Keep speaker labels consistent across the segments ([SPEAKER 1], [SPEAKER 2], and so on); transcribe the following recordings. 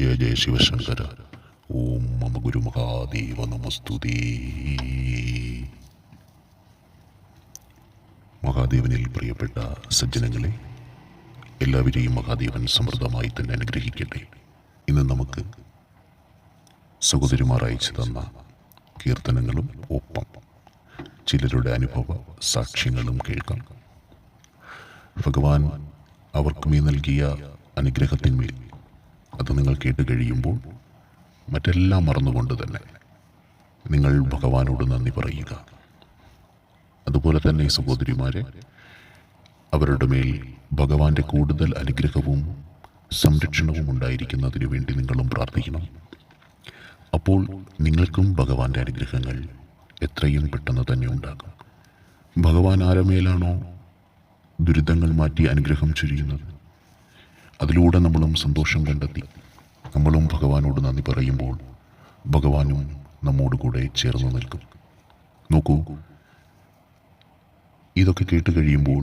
[SPEAKER 1] ജയ ജയ ശിവശങ്കര. ഓം മമ ഗുരു മഹാദേവ നമസ്തുതി. മഹാദേവനിൽ പ്രിയപ്പെട്ട സജ്ജനങ്ങളെ എല്ലാവരെയും മഹാദേവൻ സമൃദ്ധമായി തന്നെ അനുഗ്രഹിക്കട്ടെ. ഇന്ന് നമുക്ക് സഹോദരിമാർ അയച്ചു തന്ന കീർത്തനങ്ങളും ഒപ്പം ചിലരുടെ അനുഭവ സാക്ഷ്യങ്ങളും കേൾക്കാം. ഭഗവാൻ അവർക്കുമേ നൽകിയ അനുഗ്രഹത്തിന്മേൽ അത് നിങ്ങൾ കേട്ട് കഴിയുമ്പോൾ മറ്റെല്ലാം മറന്നുകൊണ്ട് തന്നെ നിങ്ങൾ ഭഗവാനോട് നന്ദി പറയുക. അതുപോലെ തന്നെ സഹോദരിമാരെ അവരുടെ മേൽ ഭഗവാന്റെ കൂടുതൽ അനുഗ്രഹവും സംരക്ഷണവും ഉണ്ടായിരിക്കുന്നതിനു വേണ്ടി നിങ്ങളും പ്രാർത്ഥിക്കണം. അപ്പോൾ നിങ്ങൾക്കും ഭഗവാന്റെ അനുഗ്രഹങ്ങൾ എത്രയും പെട്ടെന്ന് തന്നെ ഉണ്ടാകും. ഭഗവാൻ ആരമേലാണോ ദുരിതങ്ങൾ മാറ്റി അനുഗ്രഹം ചൊരിയുന്നത്? അതിലൂടെ നമ്മളും സന്തോഷം കണ്ടെത്തി. നമ്മളും ഭഗവാനോട് നന്ദി പറയുമ്പോൾ ഭഗവാനും നമ്മോട് കൂടെ ചേർന്ന് നിൽക്കും. നോക്കൂ ഇതൊക്കെ കേട്ട് കഴിയുമ്പോൾ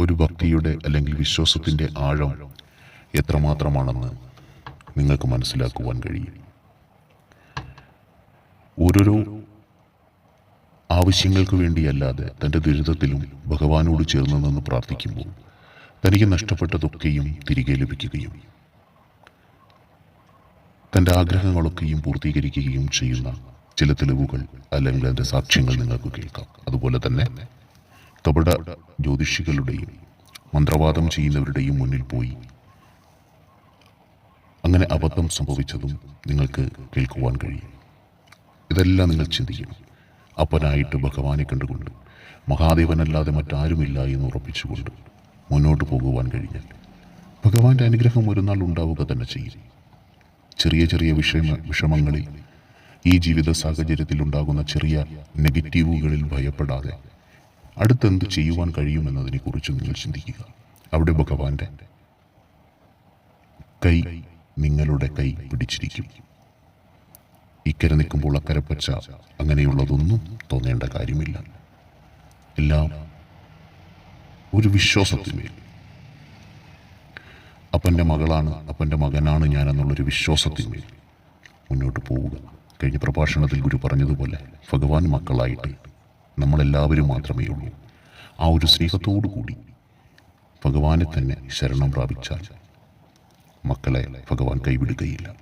[SPEAKER 1] ഒരു ഭക്തിയുടെ അല്ലെങ്കിൽ വിശ്വാസത്തിന്റെ ആഴം എത്രമാത്രമാണെന്ന് നിങ്ങൾക്ക് മനസ്സിലാക്കുവാൻ കഴിയും. ഓരോരോ ആവശ്യങ്ങൾക്ക് വേണ്ടിയല്ലാതെ തന്റെ ദുരിതത്തിലും ഭഗവാനോട് ചേർന്ന് നിന്ന് പ്രാർത്ഥിക്കുമ്പോൾ തനിക്ക് നഷ്ടപ്പെട്ടതൊക്കെയും തിരികെ ലഭിക്കുകയും തന്റെ ആഗ്രഹങ്ങളൊക്കെയും പൂർത്തീകരിക്കുകയും ചെയ്യുന്ന ചില തെളിവുകൾ അല്ലെങ്കിൽ അതിന്റെ സാക്ഷ്യങ്ങൾ നിങ്ങൾക്ക് കേൾക്കാം. അതുപോലെ തന്നെ കപട ജ്യോതിഷികളുടെയും മന്ത്രവാദം ചെയ്യുന്നവരുടെയും മുന്നിൽ പോയി അങ്ങനെ അബദ്ധം സംഭവിച്ചതും നിങ്ങൾക്ക് കേൾക്കുവാൻ കഴിയും. ഇതെല്ലാം നിങ്ങൾ ചിന്തിക്കണം അപ്പനായിട്ട് ഭഗവാനെ കണ്ടുകൊണ്ട് മഹാദേവനല്ലാതെ മറ്റാരുമില്ല എന്ന് ഉറപ്പിച്ചുകൊണ്ട് മുന്നോട്ട് പോകുവാൻ കഴിഞ്ഞാൽ ഭഗവാന്റെ അനുഗ്രഹം ഒരു നാൾ ഉണ്ടാവുക തന്നെ ചെയ്യും. ചെറിയ ചെറിയ വിഷമ വിഷമങ്ങളിൽ ഈ ജീവിത സാഹചര്യത്തിൽ ഉണ്ടാകുന്ന ചെറിയ നെഗറ്റീവുകളിൽ ഭയപ്പെടാതെ അടുത്തെന്ത് ചെയ്യുവാൻ കഴിയുമെന്നതിനെ കുറിച്ച് നിങ്ങൾ ചിന്തിക്കുക. അവിടെ ഭഗവാന്റെ കൈ നിങ്ങളുടെ കൈ പിടിച്ചിരിക്കും. ഇക്കരെ നിൽക്കുമ്പോൾ അക്കരെ പച്ച അങ്ങനെയുള്ളതൊന്നും തോന്നേണ്ട കാര്യമില്ല. എല്ലാം ഒരു വിശ്വാസത്തിന്മേൽ. അപ്പന്റെ മകളാണ് അപ്പന്റെ മകനാണ് ഞാൻ എന്നുള്ളൊരു വിശ്വാസത്തിന്മേൽ മുന്നോട്ട് പോവുക. കഴിഞ്ഞ പ്രഭാഷണത്തിൽ ഗുരു പറഞ്ഞതുപോലെ ഭഗവാൻ മക്കളായിട്ട് നമ്മളെല്ലാവരും മാത്രമേ ഉള്ളൂ. ആ ഒരു സ്നേഹത്തോടു കൂടി ഭഗവാനെ തന്നെ ശരണം പ്രാപിച്ചാൽ മക്കളെ ഭഗവാൻ കൈവിടുകയില്ല.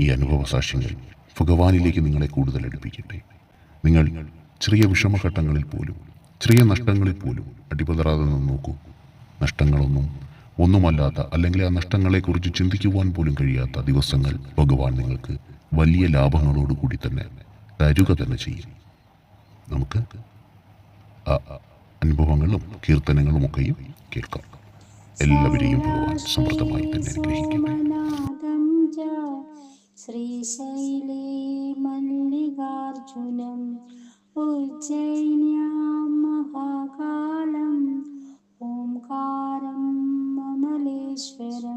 [SPEAKER 1] ഈ അനുഭവ സാക്ഷ്യങ്ങൾ ഭഗവാനിലേക്ക് നിങ്ങളെ കൂടുതൽ അടുപ്പിക്കട്ടെ. നിങ്ങൾ ചെറിയ വിഷമഘട്ടങ്ങളിൽ പോലും ചെറിയ നഷ്ടങ്ങളിൽ പോലും അടിപതറാതെ നിന്ന് നോക്കൂ. നഷ്ടങ്ങളൊന്നും ഒന്നുമല്ലാത്ത അല്ലെങ്കിൽ ആ നഷ്ടങ്ങളെക്കുറിച്ച് ചിന്തിക്കുവാൻ പോലും കഴിയാത്ത ദിവസങ്ങൾ ഭഗവാൻ നിങ്ങൾക്ക് വലിയ ലാഭങ്ങളോടുകൂടി തന്നെ തരുക തന്നെ ചെയ്യും. നമുക്ക് അനുഭവങ്ങളും കീർത്തനങ്ങളും ഒക്കെയും കേൾക്കാം. എല്ലാവരെയും ഭഗവാൻ സമൃദ്ധമായി തന്നെ
[SPEAKER 2] ശ്രീശൈലേ മല്ലികാർജുനം उज्जैन्यां महाकालम् ओङ्कारं ममलेश्वरम्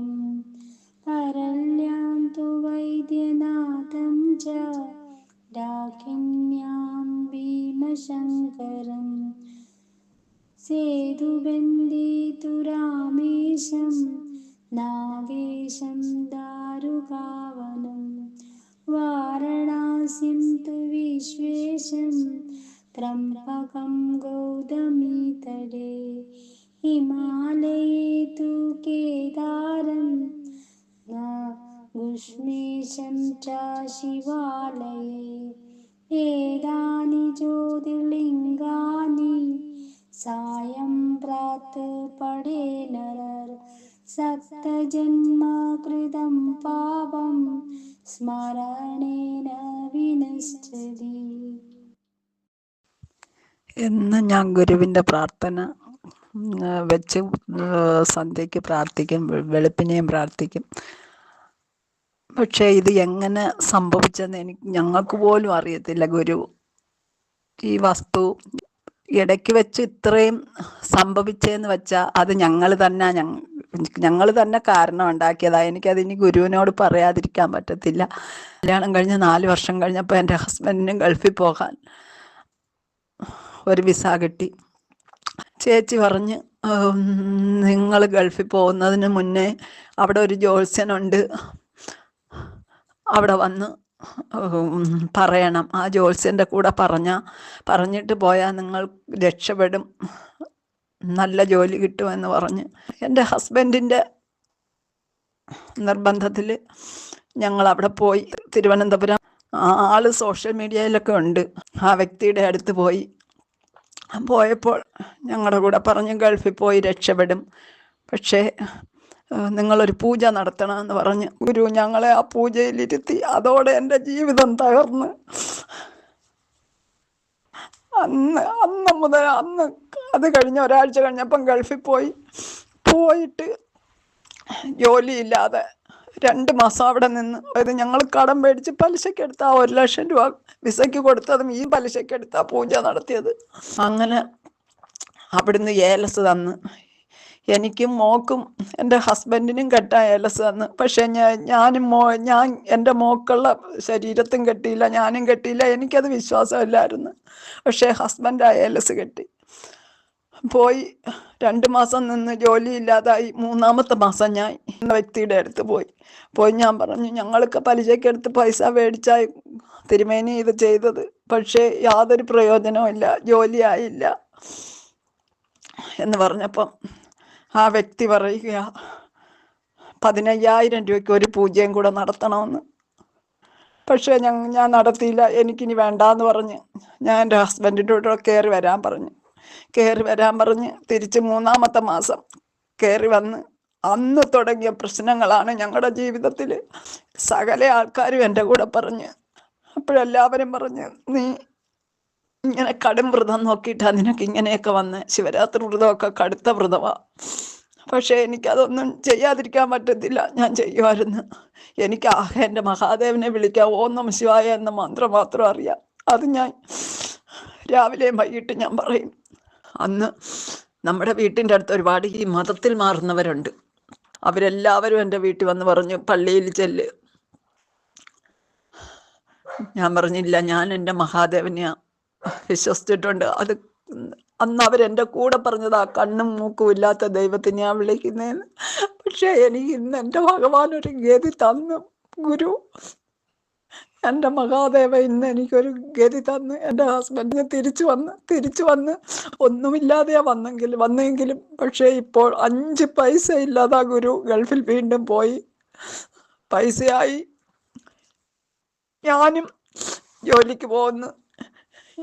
[SPEAKER 2] ശിവാലയേ ഏതാനി ജ്യോതിർലിംഗാനി സായം പ്രാത്ത് പടേ നരർ സപ്തജന്മകൃതം പാപം സ്മരണേന വിനശ്ചതി.
[SPEAKER 3] എന്ന് ഞാൻ ഗുരുവിന്റെ പ്രാർത്ഥന വെച്ച് സന്ധ്യയ്ക്ക് പ്രാർത്ഥിക്കും വെളുപ്പിനെയും പ്രാർത്ഥിക്കും. പക്ഷേ ഇത് എങ്ങനെ സംഭവിച്ചെന്ന് എനിക്ക് ഞങ്ങൾക്ക് പോലും അറിയത്തില്ല. ഗുരു ഈ വസ്തു ഇടയ്ക്ക് വെച്ച് ഇത്രയും സംഭവിച്ചതെന്ന് വെച്ചാൽ അത് ഞങ്ങൾ തന്നെ ഞങ്ങൾ തന്നെ കാരണം ഉണ്ടാക്കിയതാ. എനിക്കതിനി ഗുരുവിനോട് പറയാതിരിക്കാൻ പറ്റത്തില്ല. കല്യാണം കഴിഞ്ഞ് നാല് വർഷം കഴിഞ്ഞപ്പോൾ എന്റെ ഹസ്ബൻഡിനും ഗൾഫിൽ പോകാൻ ഒരു വിസ കിട്ടി. ചേച്ചി പറഞ്ഞ് നിങ്ങൾ ഗൾഫിൽ പോകുന്നതിന് മുന്നേ അവിടെ ഒരു ജ്യോത്സ്യനുണ്ട്. അവിടെ വന്ന് പറയണം. ആ ജോത്സ്യന്റെ കൂടെ പറഞ്ഞ പറഞ്ഞിട്ട് പോയാൽ നിങ്ങൾ രക്ഷപ്പെടും. നല്ല ജോലി കിട്ടുമെന്ന് പറഞ്ഞ്. എന്റെ ഹസ്ബൻഡിന്റെ നിർബന്ധത്തിൽ ഞങ്ങൾ അവിടെ പോയി. തിരുവനന്തപുരം ആൾ സോഷ്യൽ മീഡിയയിലൊക്കെ ഉണ്ട്. ആ വ്യക്തിയുടെ അടുത്ത് പോയി. പോയപ്പോൾ ഞങ്ങളുടെ കൂടെ പറഞ്ഞു ഗൾഫിൽ പോയി രക്ഷപ്പെടും. പക്ഷേ നിങ്ങളൊരു പൂജ നടത്തണമെന്ന് പറഞ്ഞ് ഗുരു ഞങ്ങളെ ആ പൂജയിലിരുത്തി അതോടെ എന്റെ ജീവിതം തകർന്ന്. അന്ന് അന്ന് മുതൽ അന്ന് അത് കഴിഞ്ഞ് ഒരാഴ്ച കഴിഞ്ഞപ്പം ഗൾഫിൽ പോയി. പോയിട്ട് ജോലിയില്ലാതെ രണ്ട് മാസം അവിടെ നിന്ന് അതായത് ഞങ്ങൾ കടം മേടിച്ച് പലിശയ്ക്ക് എടുത്ത ആ ഒരു ലക്ഷം രൂപ വിസയ്ക്ക് കൊടുത്തതും ഈ പലിശയ്ക്ക് എടുത്ത പൂജ നടത്തിയത്. അങ്ങനെ അവിടുന്ന് ഏലസ് തന്ന്. എനിക്കും മോക്കും എന്റെ ഹസ്ബൻഡിനും കെട്ടാൻ ഏലസ് പക്ഷെ ഞാൻ ഞാനും മോ ഞാൻ എന്റെ മോക്കുള്ള ശരീരത്തും കെട്ടിയില്ല ഞാനും കെട്ടിയില്ല എനിക്കത് വിശ്വാസമില്ലായിരുന്നു. പക്ഷേ ഹസ്ബൻഡ് ആ ഏലസ് കെട്ടി. പോയി രണ്ട് മാസം നിന്ന് ജോലിയില്ലാതായി. മൂന്നാമത്തെ മാസം ഞാൻ ഇന്ന വ്യക്തിയുടെ അടുത്ത് പോയി. പോയി ഞാൻ പറഞ്ഞു ഞങ്ങൾക്ക് പലിശയ്ക്ക് എടുത്ത് പൈസ മേടിച്ചായി തിരുമേനി ഇത് ചെയ്തത്. പക്ഷേ യാതൊരു പ്രയോജനവും ഇല്ല ജോലിയായില്ല. എന്ന് പറഞ്ഞപ്പം ആ വ്യക്തി പറയുക പതിനയ്യായിരം രൂപയ്ക്ക് ഒരു പൂജയും കൂടെ നടത്തണമെന്ന്. പക്ഷേ ഞാൻ ഞാൻ നടത്തിയില്ല എനിക്കിനി വേണ്ടാന്ന് പറഞ്ഞ് ഞാൻ എന്റെ ഹസ്ബൻഡിന്റെ കൂടെ കയറി വരാൻ പറഞ്ഞു. കയറി വരാൻ പറഞ്ഞ് തിരിച്ച് മൂന്നാമത്തെ മാസം കയറി വന്ന് അന്ന് തുടങ്ങിയ പ്രശ്നങ്ങളാണ് ഞങ്ങളുടെ ജീവിതത്തിൽ സകല ആൾക്കാരും എന്റെ കൂടെ പറഞ്ഞ് അപ്പോഴെല്ലാവരും പറഞ്ഞ് നീ ഇങ്ങനെ കടും വ്രതം നോക്കിയിട്ടാ അതിനൊക്കെ ഇങ്ങനെയൊക്കെ വന്ന് ശിവരാത്രി വ്രതമൊക്കെ കടുത്ത വ്രതമാ. പക്ഷേ എനിക്കതൊന്നും ചെയ്യാതിരിക്കാൻ പറ്റത്തില്ല. ഞാൻ ചെയ്യുമായിരുന്നു. എനിക്ക് ആകെ എന്റെ മഹാദേവനെ വിളിക്കാം ഓം നമ ശിവായ എന്ന മന്ത്രം മാത്രം അറിയാം. അത് ഞാൻ രാവിലെയും വൈകിട്ട് ഞാൻ പറയും. അന്ന് നമ്മുടെ വീട്ടിന്റെ അടുത്ത് ഒരുപാട് ഈ മതത്തിൽ മാറുന്നവരുണ്ട്. അവരെല്ലാവരും എന്റെ വീട്ടിൽ വന്ന് പറഞ്ഞു പള്ളിയിൽ ചെല്ല്. ഞാൻ പറഞ്ഞില്ല ഞാൻ എന്റെ മഹാദേവനെ വിശ്വസിച്ചിട്ടുണ്ട്. അത് അന്ന് അവരെന്റെ കൂടെ പറഞ്ഞത് ആ കണ്ണും മൂക്കും ഇല്ലാത്ത ദൈവത്തെ ഞാൻ വിളിക്കുന്നതെന്ന് പക്ഷേ എനിക്ക് ഇന്ന് എന്റെ ഭഗവാൻ ഒരു ഗതി തന്നു ഗുരു. എന്റെ മഹാദേവ ഇന്ന് എനിക്കൊരു ഗതി തന്ന്. എന്റെ ഹസ്ബൻഡിന് തിരിച്ചു വന്ന് തിരിച്ചു വന്ന് ഒന്നുമില്ലാതെയാ വന്നെങ്കിൽ വന്നെങ്കിലും പക്ഷേ ഇപ്പോൾ അഞ്ച് പൈസ ഇല്ലാതെ ഗുരു ഗൾഫിൽ വീണ്ടും പോയി. പൈസയായി. ഞാനും ജോലിക്ക് പോകുന്നു.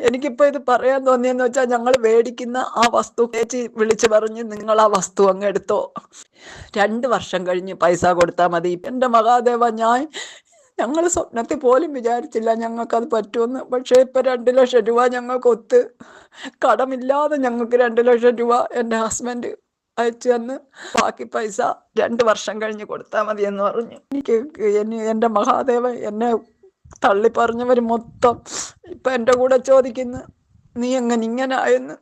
[SPEAKER 3] എനിക്കിപ്പോൾ ഇത് പറയാൻ തോന്നിയെന്ന് വെച്ചാൽ ഞങ്ങൾ മേടിക്കുന്ന ആ വസ്തു ചേച്ചി വിളിച്ചു പറഞ്ഞ് നിങ്ങൾ ആ വസ്തു അങ്ങ് എടുത്തോ. രണ്ട് വർഷം കഴിഞ്ഞ് പൈസ കൊടുത്താൽ മതി. എന്റെ മഹാദേവ ഞാൻ ഞങ്ങൾ സ്വപ്നത്തിൽ പോലും വിചാരിച്ചില്ല ഞങ്ങൾക്ക് അത് പറ്റുമെന്ന്. പക്ഷേ ഇപ്പം രണ്ട് ലക്ഷം രൂപ ഞങ്ങൾക്ക് ഒത്ത്. കടമില്ലാതെ ഞങ്ങൾക്ക് രണ്ട് ലക്ഷം രൂപ എന്റെ ഹസ്ബൻഡ് അയച്ചു തന്ന് ബാക്കി പൈസ രണ്ട് വർഷം കഴിഞ്ഞ് കൊടുത്താൽ മതി എന്ന് പറഞ്ഞു. എനിക്ക് എന്നെ എന്റെ മഹാദേവ എന്നെ തള്ളി പറഞ്ഞവർ മൊത്തം ഇപ്പം എന്റെ കൂടെ ചോദിക്കുന്നു നീ എങ്ങനെ ഇങ്ങനെ ആയെന്ന്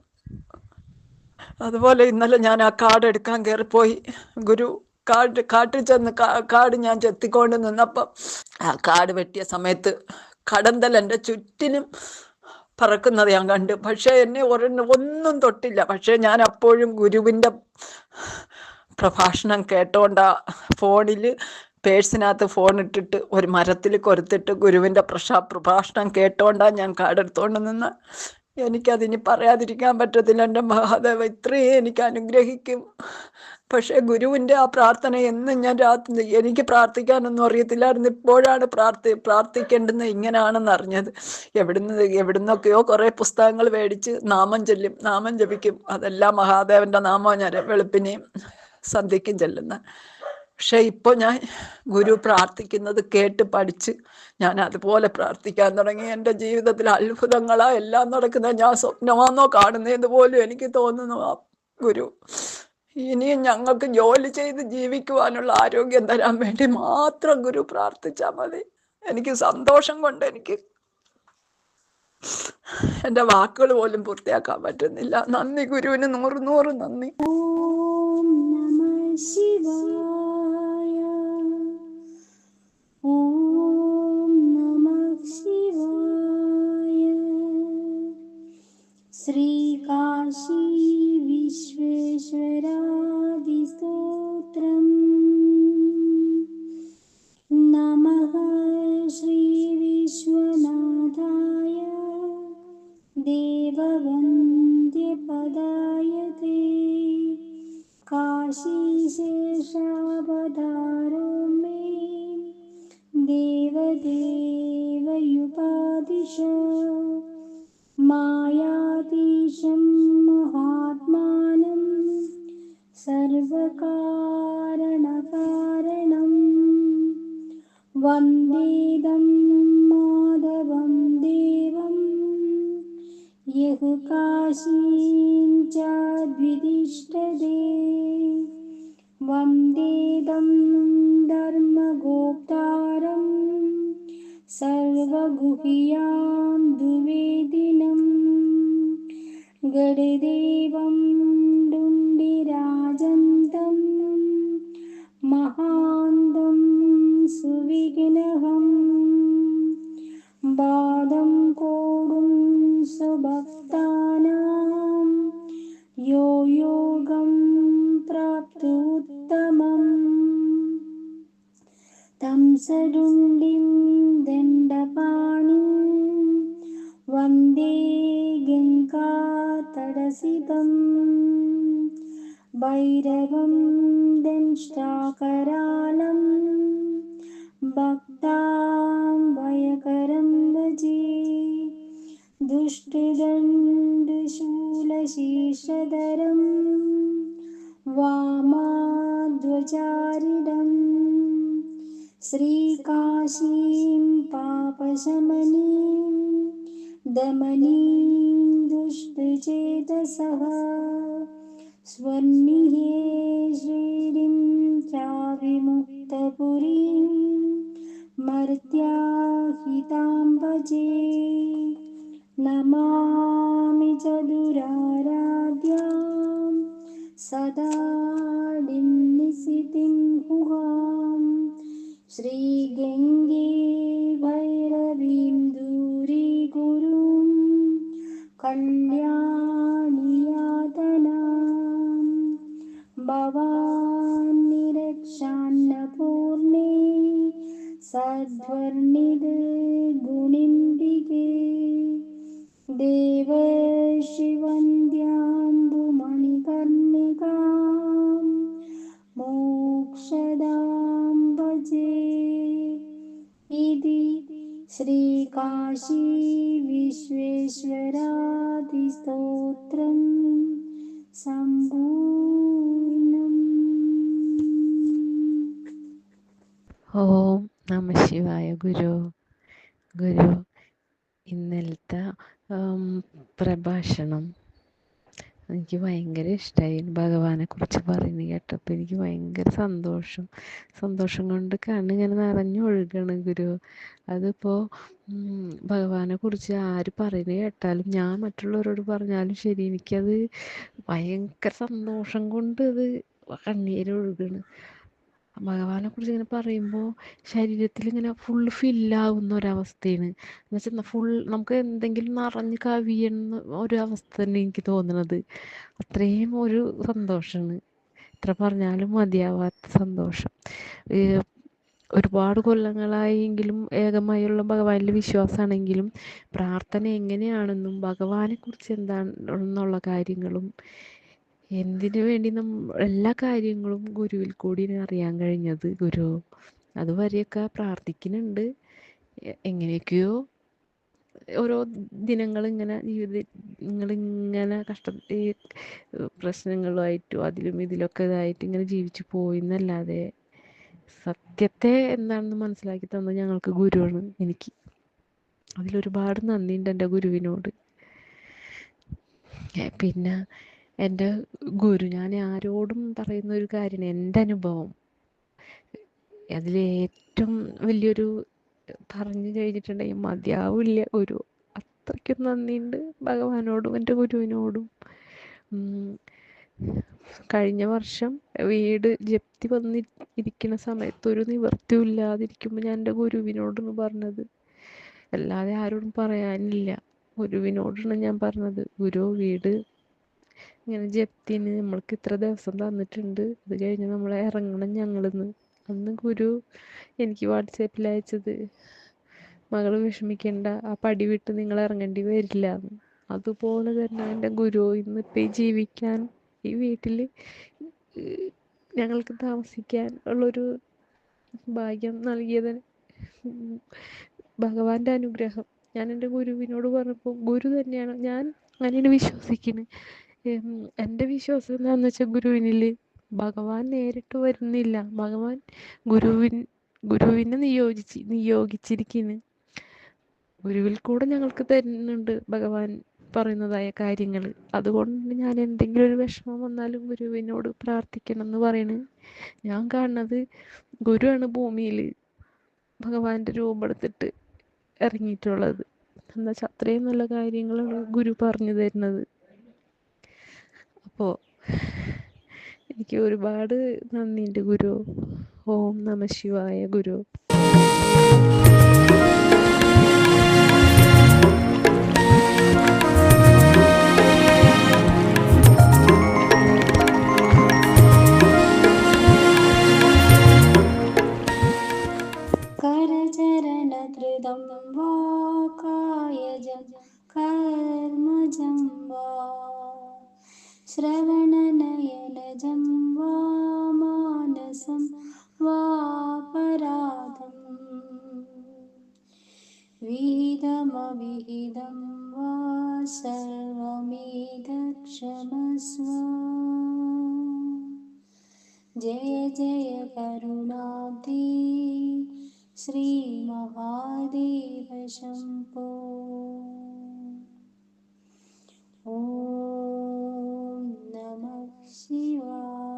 [SPEAKER 3] അതുപോലെ ഇന്നലെ ഞാൻ ആ കാർഡ് എടുക്കാൻ കയറിപ്പോയി ഗുരു കാട് കാട്ടിൽ ചെന്ന് കാട് ഞാൻ ചെത്തിക്കൊണ്ട് നിന്നപ്പം ആ കാട് വെട്ടിയ സമയത്ത് കടന്തൽ എന്റെ ചുറ്റിനും പറക്കുന്നത് ഞാൻ കണ്ടു. പക്ഷേ എന്നെ ഒരെണ്ണം ഒന്നും തൊട്ടില്ല. പക്ഷേ ഞാൻ അപ്പോഴും ഗുരുവിന്റെ പ്രഭാഷണം കേട്ടോണ്ട ഫോണിൽ പേഴ്സിനകത്ത് ഫോൺ ഇട്ടിട്ട് ഒരു മരത്തിൽ കൊരുത്തിട്ട് ഗുരുവിന്റെ പ്രശാ പ്രഭാഷണം കേട്ടോണ്ടാണ് ഞാൻ കാടെടുത്തോണ്ട് നിന്ന്. എനിക്കതിനി പറയാതിരിക്കാൻ പറ്റത്തില്ല. എന്റെ മഹാദേവ ഇത്രയും എനിക്ക് അനുഗ്രഹിക്കും. പക്ഷേ ഗുരുവിന്റെ ആ പ്രാർത്ഥന എന്നും ഞാൻ രാത്രി എനിക്ക് പ്രാർത്ഥിക്കാനൊന്നും അറിയത്തില്ലായിരുന്നു. ഇപ്പോഴാണ് പ്രാർത്ഥി പ്രാർത്ഥിക്കേണ്ടെന്ന് ഇങ്ങനെയാണെന്ന് അറിഞ്ഞത്. എവിടുന്ന് എവിടുന്നൊക്കെയോ കുറേ പുസ്തകങ്ങൾ മേടിച്ച് നാമം ചൊല്ലും നാമം ജപിക്കും. അതെല്ലാം മഹാദേവന്റെ നാമം ഞാൻ വെളുപ്പിനെയും സന്ധ്യയ്ക്കും ചെല്ലുന്ന. പക്ഷെ ഇപ്പോൾ ഞാൻ ഗുരു പ്രാർത്ഥിക്കുന്നത് കേട്ട് പഠിച്ച് ഞാൻ അതുപോലെ പ്രാർത്ഥിക്കാൻ തുടങ്ങി. എന്റെ ജീവിതത്തിൽ അത്ഭുതങ്ങളാ എല്ലാം നടക്കുന്ന. ഞാൻ സ്വപ്നമാണെന്നോ കാണുന്നതെന്ന് പോലും എനിക്ക് തോന്നുന്നു ആ ഗുരു. ഇനിയും ഞങ്ങൾക്ക് ജോലി ചെയ്ത് ജീവിക്കുവാനുള്ള ആരോഗ്യം തരാൻ വേണ്ടി മാത്രം ഗുരു പ്രാർത്ഥിച്ചാൽ മതി. എനിക്ക് സന്തോഷം കൊണ്ട് എനിക്ക് എന്റെ വാക്കുകൾ പോലും പൂർത്തിയാക്കാൻ പറ്റുന്നില്ല. നന്ദി ഗുരുവിന്. നൂറ് നൂറ് നന്ദി.
[SPEAKER 2] ശിവായ ॐ नमः शिवाय। श्रीकाशी विश्वेश्वरादिस्तोत्रम्। देवदेवयुपादिश मायातीशं महात्मानं सर्वकारणकारणम् वन्देदं माधवं देवं। यः काशीं च द्वितिष्ठदे वन्देदं धर्मगोप्तारं സർവഗുഹിയാം ദ്വിവേദിനം ഗരുദേവം ഡുണ്ടിരാജന്തം മഹാന്തം സുവിഘ്നഹം ബാധം കോടും സുഭക്താനാം യോ യോഗം പ്രാപ്തുത്തമം തം സരുണ്ടിം वन्दे गङ्गातडसितं भैरवं दंष्टाकरालं भक्तां भयकरं भजे। दुष्टदण्डशूलशीर्षधरं वामाध्वचारिणं श्रीकाशीं पापशमनीं दमनीं दुष्टचेतसः स्वर्णिहे श्रीं चाविमुक्तपुरीं मर्त्याहितां भजे। नमामि चतुराराध्यां सदा इति श्रीकाशी विश्वेश्वरादिस्तोत्रं सम्पूर्णम्
[SPEAKER 4] ഓം നമ ശിവായ ഗുരു ഗുരു ഇന്നലത്തെ ഉം, പ്രഭാഷണം എനിക്ക് ഭയങ്കര ഇഷ്ടമായി ഭഗവാനെ കുറിച്ച് പറയുന്നത് കേട്ടപ്പോൾ എനിക്ക് ഭയങ്കര സന്തോഷം. സന്തോഷം കൊണ്ട് കണ്ണിങ്ങനെ നിറഞ്ഞൊഴുകണം ഗുരു. അതിപ്പോൾ ഭഗവാനെ കുറിച്ച് ആര് പറയുന്നത് കേട്ടാലും ഞാൻ മറ്റുള്ളവരോട് പറഞ്ഞാലും ശരി എനിക്കത് ഭയങ്കര സന്തോഷം കൊണ്ട് അത് കണ്ണീരൊഴുകണ് ഭഗവാനെ കുറിച്ച് ഇങ്ങനെ പറയുമ്പോൾ ശരീരത്തിൽ ഇങ്ങനെ ഫുൾ ഫില്ലാവുന്ന ഒരവസ്ഥയാണ്. എന്ന് വെച്ചാൽ ഫുൾ നമുക്ക് എന്തെങ്കിലും നിറഞ്ഞ് കവിയുന്ന ഒരു അവസ്ഥ തന്നെ എനിക്ക് തോന്നുന്നത് അത്രയും ഒരു സന്തോഷമാണ് എത്ര പറഞ്ഞാലും മതിയാവാത്ത സന്തോഷം. ഒരുപാട് കൊല്ലങ്ങളായെങ്കിലും ഏകമായുള്ള ഭഗവാനിൽ വിശ്വാസമാണെങ്കിലും പ്രാർത്ഥന എങ്ങനെയാണെന്നും ഭഗവാനെ കുറിച്ച് എന്താണെന്നുള്ള കാര്യങ്ങളും എന്തിനു വേണ്ടി നമ്മൾ എല്ലാ കാര്യങ്ങളും ഗുരുവിൽ കൂടി അറിയാൻ കഴിഞ്ഞത്? ഗുരു അതുവരെയൊക്കെ പ്രാർത്ഥിക്കുന്നുണ്ട്. എങ്ങനെയൊക്കെയോ ഓരോ ദിനങ്ങൾ ഇങ്ങനെ ജീവിതങ്ങൾ ഇങ്ങനെ കഷ്ട പ്രശ്നങ്ങളുമായിട്ടും അതിലും ഇതിലൊക്കെ ഇതായിട്ട് ഇങ്ങനെ ജീവിച്ചു പോയി എന്നല്ലാതെ സത്യത്തെ എന്താണെന്ന് മനസ്സിലാക്കി തന്നത് ഞങ്ങൾക്ക് ഗുരുവാണ് എനിക്ക്. അതിലൊരുപാട് നന്ദിയുണ്ട് എന്റെ ഗുരുവിനോട്. പിന്നെ എന്റെ ഗുരു ഞാൻ ആരോടും പറയുന്ന ഒരു കാര്യമാണ് എന്റെ അനുഭവം. അതിലേറ്റവും വലിയൊരു പറഞ്ഞു കഴിഞ്ഞിട്ടുണ്ടെങ്കിൽ മതിയാവില്ല ഒരു അത്രയ്ക്കും നന്ദിയുണ്ട് ഭഗവാനോടും എന്റെ ഗുരുവിനോടും. കഴിഞ്ഞ വർഷം വീട് ജപ്തി വന്നിരിക്കുന്ന സമയത്ത് ഒരു നിവൃത്തിയും ഇല്ലാതിരിക്കുമ്പോൾ ഞാൻ എന്റെ ഗുരുവിനോടാണ് പറഞ്ഞത്. അല്ലാതെ ആരോടും പറയാനില്ല. ഗുരുവിനോടാണ് ഞാൻ പറഞ്ഞത്. ഗുരു വീട് ഇങ്ങനെ ജപ്തിന് നമ്മൾക്ക് ഇത്ര ദിവസം തന്നിട്ടുണ്ട്. അത് കഴിഞ്ഞ് നമ്മൾ ഇറങ്ങണം ഞങ്ങളിന്ന്. അന്ന് ഗുരു എനിക്ക് വാട്സാപ്പിൽ അയച്ചത് മകൾ വിഷമിക്കേണ്ട ആ പടി വിട്ട് നിങ്ങൾ ഇറങ്ങേണ്ടി വരില്ല അതുപോലെ തന്നെ എന്റെ ഗുരു ഇന്ന് ഈ ജീവിക്കാൻ ഈ വീട്ടിൽ ഞങ്ങൾക്ക് താമസിക്കാൻ ഉള്ളൊരു ഭാഗ്യം നൽകിയത് ഭഗവാന്റെ അനുഗ്രഹം. ഞാൻ എന്റെ ഗുരുവിനോട് പറഞ്ഞപ്പോൾ ഗുരു തന്നെയാണ്. ഞാൻ അങ്ങനെ വിശ്വസിക്കുന്നത് എന്റെ വിശ്വാസം എന്താണെന്ന് വെച്ചാൽ ഗുരുവിനിൽ ഭഗവാൻ നേരിട്ട് വരുന്നില്ല. ഭഗവാൻ ഗുരുവിൻ ഗുരുവിനെ നിയോഗിച്ച് നിയോഗിച്ചിരിക്കുന്ന ഗുരുവിൽ കൂടെ ഞങ്ങൾക്ക് തരുന്നുണ്ട് ഭഗവാൻ പറയുന്നതായ കാര്യങ്ങൾ അതുകൊണ്ട് ഞാൻ എന്തെങ്കിലും ഒരു വിഷമം വന്നാലും ഗുരുവിനോട് പ്രാർത്ഥിക്കണം എന്ന് പറയണ്. ഞാൻ കാണുന്നത് ഗുരുവാണ് ഭൂമിയിൽ ഭഗവാന്റെ രൂപം എടുത്തിട്ട് ഇറങ്ങിയിട്ടുള്ളത് എന്നുവെച്ചാൽ അത്രയും നല്ല കാര്യങ്ങളാണ് ഗുരു പറഞ്ഞു തരുന്നത്. അപ്പോൾ എനിക്ക് ഒരുപാട് നന്ദിയുണ്ട് ഗുരു. ഓം നമ ശിവായ ഗുരു.
[SPEAKER 2] त्वापराधम् विहितमविहितं वा सर्वमेदक्षमस्व जय जय करुणादि श्रीमहादेवशम्पो। ॐ नमः शिवा